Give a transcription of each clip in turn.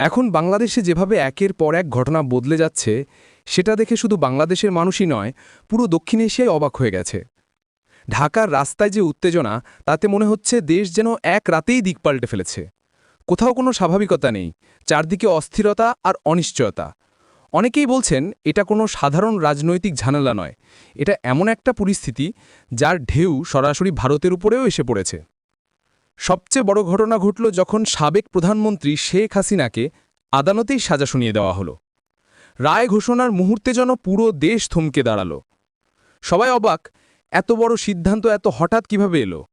এখন বাংলাদেশে যেভাবে একের পর এক ঘটনা বদলে যাচ্ছে, সেটা দেখে শুধু বাংলাদেশের মানুষই নয়, পুরো দক্ষিণ এশিয়ায় অবাক হয়ে গেছে। ঢাকার রাস্তায় যে উত্তেজনা, তাতে মনে হচ্ছে দেশ যেন এক রাতেই দিক পাল্টে ফেলেছে। কোথাও কোনো স্বাভাবিকতা নেই, চারদিকে অস্থিরতা আর অনিশ্চয়তা। অনেকেই বলছেন, এটা কোনো সাধারণ রাজনৈতিক ঝামেলা নয়, এটা এমন একটা পরিস্থিতি, যার ঢেউ সরাসরি ভারতের উপরেও এসে পড়েছে। সবচেয়ে বড় ঘটনা ঘটল যখন সাবেক প্রধানমন্ত্রী শেখ হাসিনাকে আদালতেই সাজা শুনিয়ে দেওয়া হলো। রায় ঘোষণার মুহূর্তে যেন পুরো দেশ থমকে দাঁড়াল। সবাই অবাক, এত বড় সিদ্ধান্ত এত হঠাৎ কীভাবে এলো?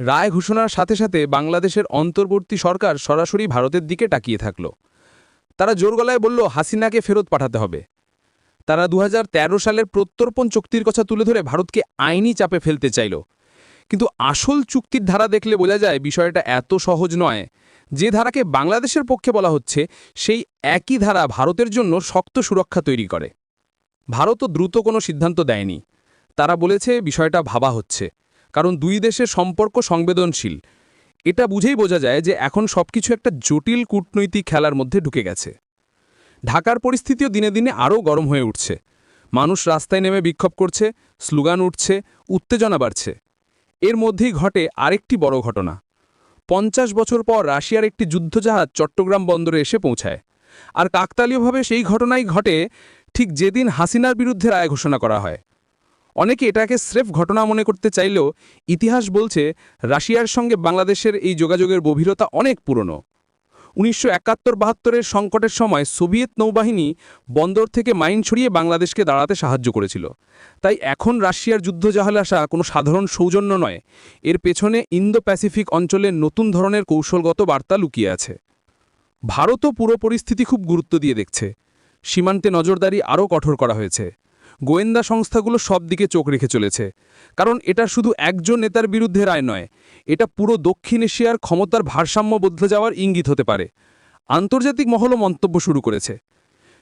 রায় ঘোষণার সাথে সাথে বাংলাদেশের অন্তর্বর্তী সরকার সরাসরি ভারতের দিকে তাকিয়ে থাকল। তারা জোর গলায় বলল, হাসিনাকে ফেরত পাঠাতে হবে। তারা দু হাজার তেরো সালের প্রত্যর্পণ চুক্তির কথা তুলে ধরে ভারতকে আইনি চাপে ফেলতে চাইল। কিন্তু আসল চুক্তির ধারা দেখলে বোঝা যায় বিষয়টা এত সহজ নয়। যে ধারাকে বাংলাদেশের পক্ষে বলা হচ্ছে, সেই একই ধারা ভারতের জন্য শক্ত সুরক্ষা তৈরি করে। ভারতও দ্রুত কোনো সিদ্ধান্ত দেয়নি। তারা বলেছে বিষয়টা ভাবা হচ্ছে। কারণ দুই দেশের সম্পর্ক সংবেদনশীল। এটা বুঝেই বোঝা যায় যে এখন সবকিছু একটা জটিল কূটনৈতিক খেলার মধ্যে ঢুকে গেছে। ঢাকার পরিস্থিতিও দিনে দিনে আরও গরম হয়ে উঠছে। মানুষ রাস্তায় নেমে বিক্ষোভ করছে, স্লোগান উঠছে, উত্তেজনা বাড়ছে। এর মধ্যেই ঘটে আরেকটি বড় ঘটনা। পঞ্চাশ বছর পর রাশিয়ার একটি যুদ্ধজাহাজ চট্টগ্রাম বন্দরে এসে পৌঁছায়। আর কাকতালীয়ভাবে সেই ঘটনাই ঘটে ঠিক যেদিন হাসিনার বিরুদ্ধে রায় ঘোষণা করা হয়। অনেকে এটাকে স্রেফ ঘটনা মনে করতে চাইলেও ইতিহাস বলছে, রাশিয়ার সঙ্গে বাংলাদেশের এই যোগাযোগের গভীরতা অনেক পুরনো। উনিশশো একাত্তর বাহাত্তরের সংকটের সময় সোভিয়েত নৌবাহিনী বন্দর থেকে মাইন ছড়িয়ে বাংলাদেশকে দাঁড়াতে সাহায্য করেছিল। তাই এখন রাশিয়ার যুদ্ধজাহাজ আসা কোনো সাধারণ সৌজন্য নয়। এর পেছনে ইন্দো প্যাসিফিক অঞ্চলের নতুন ধরনের কৌশলগত বার্তা লুকিয়ে আছে। ভারতও পুরো পরিস্থিতি খুব গুরুত্ব দিয়ে দেখছে। সীমান্তে নজরদারি আরও কঠোর করা হয়েছে। গোয়েন্দা সংস্থাগুলো সব দিকে চোখ রেখে চলেছে। কারণ এটা শুধু একজন নেতার বিরুদ্ধে রায় নয়, এটা পুরো দক্ষিণ এশিয়ার ক্ষমতার ভারসাম্য বদলে যাওয়ার ইঙ্গিত হতে পারে। আন্তর্জাতিক মহলও মন্তব্য শুরু করেছে।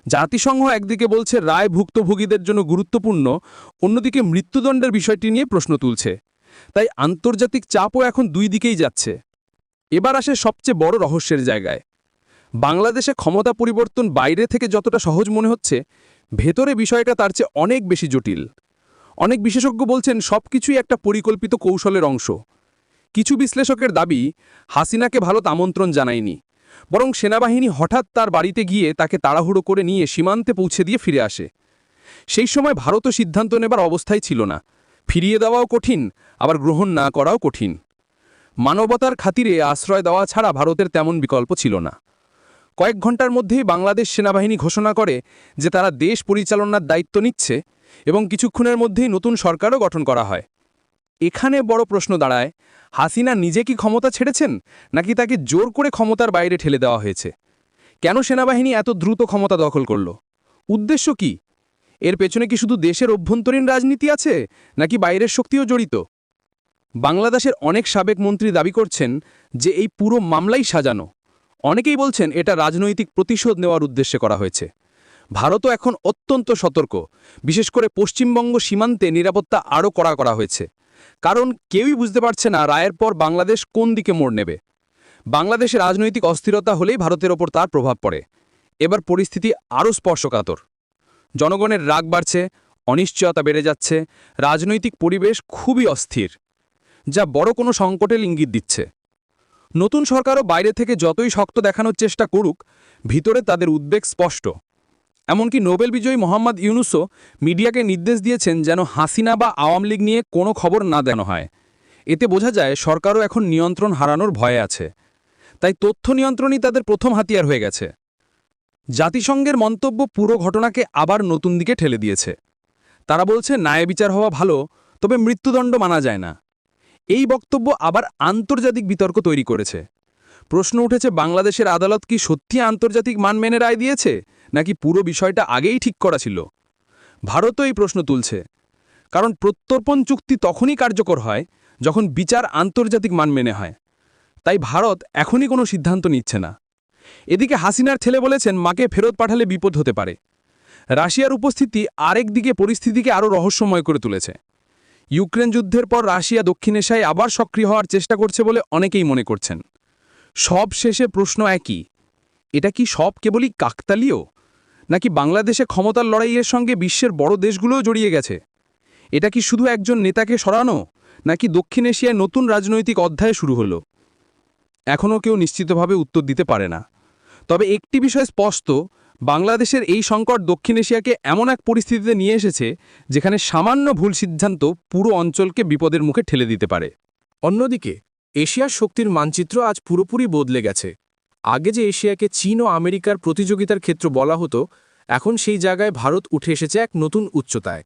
জাতিসংঘ একদিকে বলছে রায় ভুক্তভোগীদের জন্য গুরুত্বপূর্ণ, অন্যদিকে মৃত্যুদণ্ডের বিষয়টি নিয়ে প্রশ্ন তুলছে। তাই আন্তর্জাতিক চাপও এখন দুই দিকেই যাচ্ছে। এবার আসে সবচেয়ে বড় রহস্যের জায়গায়। বাংলাদেশে ক্ষমতা পরিবর্তন বাইরে থেকে যতটা সহজ মনে হচ্ছে ভেতরে বিষয়টা তার চেয়ে অনেক বেশি জটিল। অনেক বিশেষজ্ঞ বলছেন, সবকিছুই একটা পরিকল্পিত কৌশলের অংশ। কিছু বিশ্লেষকের দাবি, হাসিনাকে ভারত আমন্ত্রণ জানায়নি। বরং সেনাবাহিনী হঠাৎ তার বাড়িতে গিয়ে তাকে তাড়াহুড়ো করে নিয়ে সীমান্তে পৌঁছে দিয়ে ফিরে আসে। সেই সময় ভারতও সিদ্ধান্ত নেবার অবস্থায় ছিল না। ফিরিয়ে দেওয়াও কঠিন, আবার গ্রহণ না করাও কঠিন। মানবতার খাতিরে আশ্রয় দেওয়া ছাড়া ভারতের তেমন বিকল্প ছিল না। কয়েক ঘণ্টার মধ্যেই বাংলাদেশ সেনাবাহিনী ঘোষণা করে যে তারা দেশ পরিচালনার দায়িত্ব নিচ্ছে এবং কিছুক্ষণের মধ্যেই নতুন সরকারও গঠন করা হয়। এখানে বড় প্রশ্ন দাঁড়ায়, হাসিনা নিজে কি ক্ষমতা ছেড়েছেন নাকি তাকে জোর করে ক্ষমতার বাইরে ঠেলে দেওয়া হয়েছে? কেন সেনাবাহিনী এত দ্রুত ক্ষমতা দখল করল? উদ্দেশ্য কি? এর পেছনে কি শুধু দেশের অভ্যন্তরীণ রাজনীতি আছে নাকি বাইরের শক্তিও জড়িত? বাংলাদেশের অনেক সাবেক মন্ত্রী দাবি করছেন যে এই পুরো মামলাই সাজানো। অনেকেই বলছেন এটা রাজনৈতিক প্রতিশোধ নেওয়ার উদ্দেশ্যে করা হয়েছে। ভারতও এখন অত্যন্ত সতর্ক। বিশেষ করে পশ্চিমবঙ্গ সীমান্তে নিরাপত্তা আরও কড়া করা হয়েছে। কারণ কেউই বুঝতে পারছে না রায়ের পর বাংলাদেশ কোন দিকে মোড় নেবে। বাংলাদেশে রাজনৈতিক অস্থিরতা হলেই ভারতের ওপর তার প্রভাব পড়ে। এবার পরিস্থিতি আরও স্পর্শকাতর। জনগণের রাগ বাড়ছে, অনিশ্চয়তা বেড়ে যাচ্ছে, রাজনৈতিক পরিবেশ খুবই অস্থির, যা বড় কোনো সংকটের ইঙ্গিত দিচ্ছে। নতুন সরকারও বাইরে থেকে যতই শক্ত দেখানোর চেষ্টা করুক, ভিতরে তাদের উদ্বেগ স্পষ্ট। এমনকি নোবেল বিজয়ী মোহাম্মদ ইউনুসও মিডিয়াকে নির্দেশ দিয়েছেন যেন হাসিনা বা আওয়ামী লীগ নিয়ে কোনো খবর না দেন হয়। এতে বোঝা যায়, সরকারও এখন নিয়ন্ত্রণ হারানোর ভয়ে আছে। তাই তথ্য নিয়ন্ত্রণই তাদের প্রথম হাতিয়ার হয়ে গেছে। জাতিসংঘের মন্তব্য পুরো ঘটনাকে আবার নতুন দিকে ঠেলে দিয়েছে। তারা বলছে, ন্যায় বিচার হওয়া ভালো, তবে মৃত্যুদণ্ড মানা যায় না। এই বক্তব্য আবার আন্তর্জাতিক বিতর্ক তৈরি করেছে। প্রশ্ন উঠেছে, বাংলাদেশের আদালত কি সত্যি আন্তর্জাতিক মান মেনে রায় দিয়েছে, নাকি পুরো বিষয়টা আগেই ঠিক করা ছিল? ভারতও এই প্রশ্ন তুলছে। কারণ প্রত্যর্পণ চুক্তি তখনই কার্যকর হয়, যখন বিচার আন্তর্জাতিক মান মেনে হয়। তাই ভারত এখনই কোনো সিদ্ধান্ত নিচ্ছে না। এদিকে হাসিনার ছেলে বলেছেন, মাকে ফেরত পাঠালে বিপদ হতে পারে। রাশিয়ার উপস্থিতি আরেক দিকে পরিস্থিতিকে আরও রহস্যময় করে তুলেছে। ইউক্রেন যুদ্ধের পর রাশিয়া দক্ষিণ এশিয়ায় আবার সক্রিয় হওয়ার চেষ্টা করছে বলে অনেকেই মনে করছেন। সব শেষে প্রশ্ন একই। এটা কি সব কেবলই কাকতালীয়? নাকি বাংলাদেশে ক্ষমতার লড়াইয়ের সঙ্গে বিশ্বের বড় দেশগুলোও জড়িয়ে গেছে? এটা কি শুধু একজন নেতাকে সরানো, নাকি দক্ষিণ এশিয়ায় নতুন রাজনৈতিক অধ্যায় শুরু হলো? এখনও কেউ নিশ্চিতভাবে উত্তর দিতে পারে না। তবে একটি বিষয় স্পষ্ট বাংলাদেশের এই সংকট দক্ষিণ এশিয়াকে এমন এক পরিস্থিতিতে নিয়ে এসেছে, যেখানে সামান্য ভুল সিদ্ধান্ত পুরো অঞ্চলকে বিপদের মুখে ঠেলে দিতে পারে। অন্যদিকে, এশিয়ার শক্তির মানচিত্র আজ পুরোপুরি বদলে গেছে। আগে যে এশিয়াকে চীন ও আমেরিকার প্রতিযোগিতার ক্ষেত্র বলা হতো, এখন সেই জায়গায় ভারত উঠে এসেছে এক নতুন উচ্চতায়।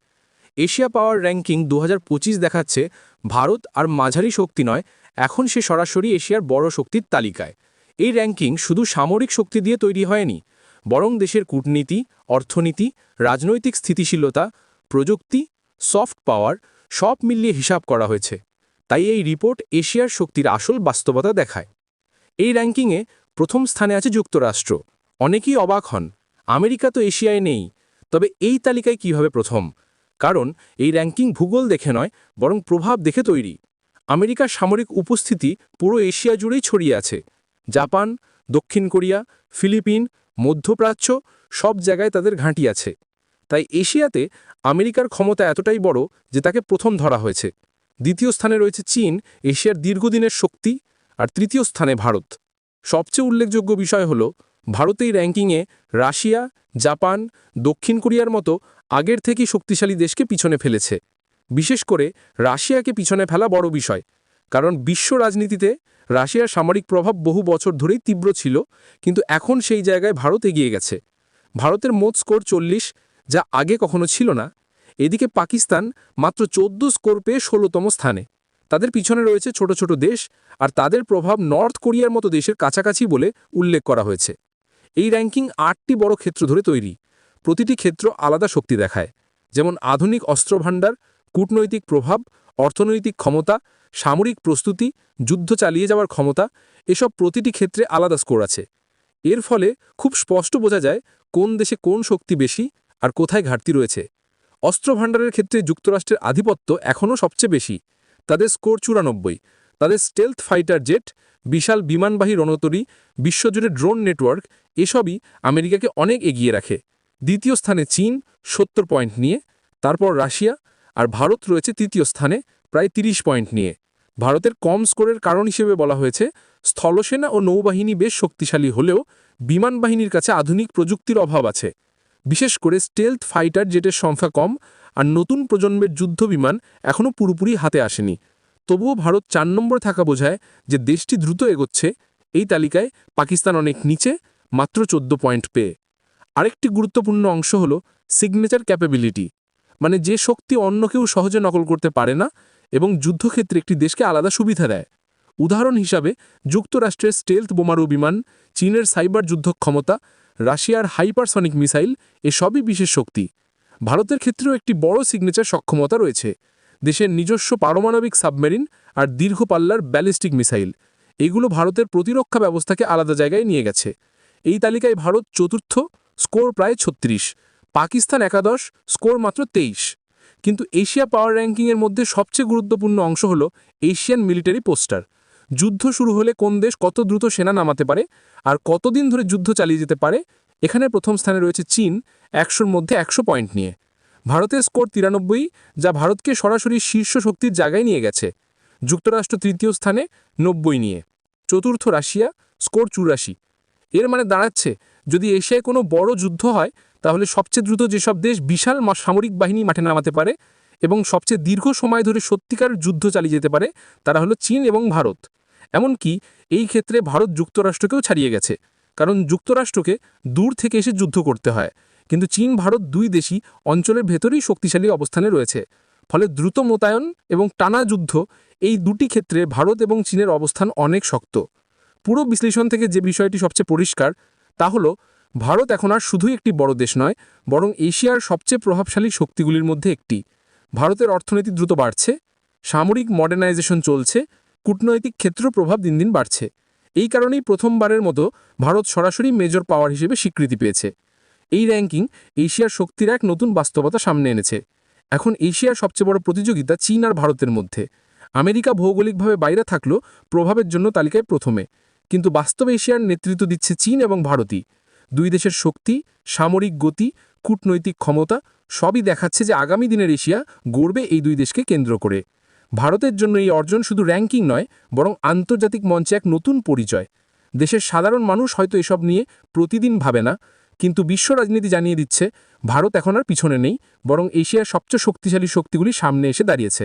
এশিয়া পাওয়ার র্যাঙ্কিং দু হাজার পঁচিশ দেখাচ্ছে, ভারত আর মাঝারি শক্তি নয়, এখন সে সরাসরি এশিয়ার বড় শক্তির তালিকায়। এই র্যাঙ্কিং শুধু সামরিক শক্তি দিয়ে তৈরি হয়নি বরং দেশের কূটনীতি, অর্থনীতি, রাজনৈতিক স্থিতিশীলতা, প্রযুক্তি, সফট পাওয়ার সব মিলিয়ে হিসাব করা হয়েছে। তাই এই রিপোর্ট এশিয়ার শক্তির আসল বাস্তবতা দেখায়। এই র্যাঙ্কিংয়ে প্রথম স্থানে আছে যুক্তরাষ্ট্র। অনেকেই অবাক হন, আমেরিকা তো এশিয়ায় নেই, তবে এই তালিকায় কীভাবে প্রথম? কারণ এই র্যাঙ্কিং ভূগোল দেখে নয়, বরং প্রভাব দেখে তৈরি। আমেরিকার সামরিক উপস্থিতি পুরো এশিয়া জুড়েই ছড়িয়ে আছে। জাপান দক্ষিণ কোরিয়া, ফিলিপিন, মধ্যপ্রাচ্য সব জায়গায় তাদের ঘাঁটি আছে। তাই এশিয়াতে আমেরিকার ক্ষমতা এতটাই বড় যে তাকে প্রথম ধরা হয়েছে। দ্বিতীয় স্থানে রয়েছে চীন, এশিয়ার দীর্ঘদিনের শক্তি, আর তৃতীয় স্থানে ভারত। সবচেয়ে উল্লেখযোগ্য বিষয় হল, ভারতেই র্যাঙ্কিংয়ে রাশিয়া, জাপান, দক্ষিণ কোরিয়ার মতো আগের থেকেই শক্তিশালী দেশকে পিছনে ফেলেছে। বিশেষ করে রাশিয়াকে পিছনে ফেলা বড় বিষয়, কারণ বিশ্ব রাজনীতিতে রাশিয়ার সামরিক প্রভাব বহু বছর ধরেই তীব্র ছিল, কিন্তু এখন সেই জায়গায় ভারত এগিয়ে গেছে। ভারতের মোট স্কোর চল্লিশ, যা আগে কখনো ছিল না। এদিকে পাকিস্তান মাত্র চোদ্দ স্কোর পেয়ে ষোলোতম স্থানে। তাদের পিছনে রয়েছে ছোট ছোট দেশ আর তাদের প্রভাব নর্থ কোরিয়ার মতো দেশের কাছাকাছি বলে উল্লেখ করা হয়েছে। এই র্যাঙ্কিং আটটি বড় ক্ষেত্র ধরে তৈরি। প্রতিটি ক্ষেত্র আলাদা শক্তি দেখায়, যেমন আধুনিক অস্ত্রভাণ্ডার, কূটনৈতিক প্রভাব অর্থনৈতিক ক্ষমতা, সামরিক প্রস্তুতি, যুদ্ধ চালিয়ে যাওয়ার ক্ষমতা, এসব প্রতিটি ক্ষেত্রে আলাদা স্কোর আছে। এর ফলে খুব স্পষ্ট বোঝা যায় কোন দেশে কোন শক্তি বেশি আর কোথায় ঘাটতি রয়েছে। অস্ত্রভাণ্ডারের ক্ষেত্রে যুক্তরাষ্ট্রের আধিপত্য এখনও সবচেয়ে বেশি। তাদের স্কোর চুরানব্বই। তাদের স্টেলথ ফাইটার জেট, বিশাল বিমানবাহী রণতরী, বিশ্বজুড়ে ড্রোন নেটওয়ার্ক, এসবই আমেরিকাকে অনেক এগিয়ে রাখে। দ্বিতীয় স্থানে চীন, সত্তর পয়েন্ট নিয়ে, তারপর রাশিয়া আর ভারত রয়েছে তৃতীয় স্থানে, প্রায় ৩০ পয়েন্ট নিয়ে। ভারতের কম স্কোরের কারণ হিসেবে বলা হয়েছে, স্থলসেনা ও নৌবাহিনী বেশ শক্তিশালী হলেও বিমান বাহিনীর কাছে আধুনিক প্রযুক্তির অভাব আছে। বিশেষ করে স্টেলথ ফাইটার জেটের সংখ্যা কম আর নতুন প্রজন্মের যুদ্ধ বিমান এখনও পুরোপুরি হাতে আসেনি। তবুও ভারত চার নম্বরে থাকা বোঝায় যে দেশটি দ্রুত এগোচ্ছে। এই তালিকায় পাকিস্তান অনেক নিচে, মাত্র চোদ্দ পয়েন্ট পেয়ে। আরেকটি গুরুত্বপূর্ণ অংশ হল সিগনেচার ক্যাপাবিলিটি মানে যে শক্তি অন্য কেউ সহজে নকল করতে পারে না এবং যুদ্ধক্ষেত্রে একটি দেশকে আলাদা সুবিধা দেয়। উদাহরণ হিসাবে, যুক্তরাষ্ট্রের স্টেলথ বোমারু বিমান, চীনের সাইবার যুদ্ধ ক্ষমতা রাশিয়ার হাইপারসনিক মিসাইল এসবই বিশেষ শক্তি। ভারতের ক্ষেত্রেও একটি বড় সিগনেচার সক্ষমতা রয়েছে। দেশের নিজস্ব পারমাণবিক সাবমেরিন আর দীর্ঘ পাল্লার ব্যালিস্টিক মিসাইল। এগুলো ভারতের প্রতিরক্ষা ব্যবস্থাকে আলাদা জায়গায় নিয়ে গেছে। এই তালিকায় ভারত চতুর্থ, স্কোর প্রায় ছত্রিশ। পাকিস্তান একাদশ, স্কোর মাত্র তেইশ। কিন্তু এশিয়া পাওয়ার র্যাঙ্কিংয়ের মধ্যে সবচেয়ে গুরুত্বপূর্ণ অংশ হল এশিয়ান মিলিটারি পোস্টার। যুদ্ধ শুরু হলে কোন দেশ কত দ্রুত সেনা নামাতে পারে আর কতদিন ধরে যুদ্ধ চালিয়ে যেতে পারে, এখানে প্রথম স্থানে রয়েছে চীন, একশোর মধ্যে একশো পয়েন্ট নিয়ে। ভারতের স্কোর তিরানব্বই, যা ভারতকে সরাসরি শীর্ষ শক্তির জায়গায় নিয়ে গেছে। যুক্তরাষ্ট্র তৃতীয় স্থানে নব্বই নিয়ে। চতুর্থ রাশিয়া, স্কোর চুরাশি। এর মানে দাঁড়াচ্ছে, যদি এশিয়ায় কোনো বড় যুদ্ধ হয় তাহলে সবচেয়ে দ্রুত যেসব দেশ বিশাল সামরিক বাহিনী মাঠে নামাতে পারে এবং সবচেয়ে দীর্ঘ সময় ধরে সত্যিকার যুদ্ধ চালিয়ে যেতে পারে, তারা হলো চীন এবং ভারত। এমনকি এই ক্ষেত্রে ভারত যুক্তরাষ্ট্রকেও ছাড়িয়ে গেছে, কারণ যুক্তরাষ্ট্রকে দূর থেকে এসে যুদ্ধ করতে হয়। কিন্তু চীন, ভারত দুই দেশই অঞ্চলের ভেতরেই শক্তিশালী অবস্থানে রয়েছে। ফলে দ্রুত মোতায়েন এবং টানা যুদ্ধ এই দুটি ক্ষেত্রে ভারত এবং চীনের অবস্থান অনেক শক্ত। পুরো বিশ্লেষণ থেকে যে বিষয়টি সবচেয়ে পরিষ্কার, তা হলো ভারত এখন আর শুধুই একটি বড় দেশ নয়, বরং এশিয়ার সবচেয়ে প্রভাবশালী শক্তিগুলির মধ্যে একটি। ভারতের অর্থনীতি দ্রুত বাড়ছে, সামরিক মডার্নাইজেশন চলছে, কূটনৈতিক ক্ষেত্র প্রভাব দিন দিন বাড়ছে। এই কারণেই প্রথমবারের মতো ভারত সরাসরি মেজর পাওয়ার হিসেবে স্বীকৃতি পেয়েছে। এই র্যাঙ্কিং এশিয়ার শক্তির এক নতুন বাস্তবতা সামনে এনেছে। এখন এশিয়ার সবচেয়ে বড় প্রতিযোগিতা চীন আর ভারতের মধ্যে। আমেরিকা ভৌগোলিকভাবে বাইরে থাকলেও প্রভাবের জন্য তালিকায় প্রথমে। কিন্তু বাস্তবে এশিয়ার নেতৃত্ব দিচ্ছে চীন এবং ভারতই। দুই দেশের শক্তি, সামরিক গতি, কূটনৈতিক ক্ষমতা সবই দেখাচ্ছে যে আগামী দিনের এশিয়া গড়বে এই দুই দেশকে কেন্দ্র করে। ভারতের জন্য এই অর্জন শুধু র্যাঙ্কিং নয়, বরং আন্তর্জাতিক মঞ্চে এক নতুন পরিচয়। দেশের সাধারণ মানুষ হয়তো এসব নিয়ে প্রতিদিন ভাবে না, কিন্তু বিশ্ব রাজনীতি জানিয়ে দিচ্ছে, ভারত এখন আর পিছনে নেই, বরং এশিয়ার সবচেয়ে শক্তিশালী শক্তিগুলি সামনে এসে দাঁড়িয়েছে।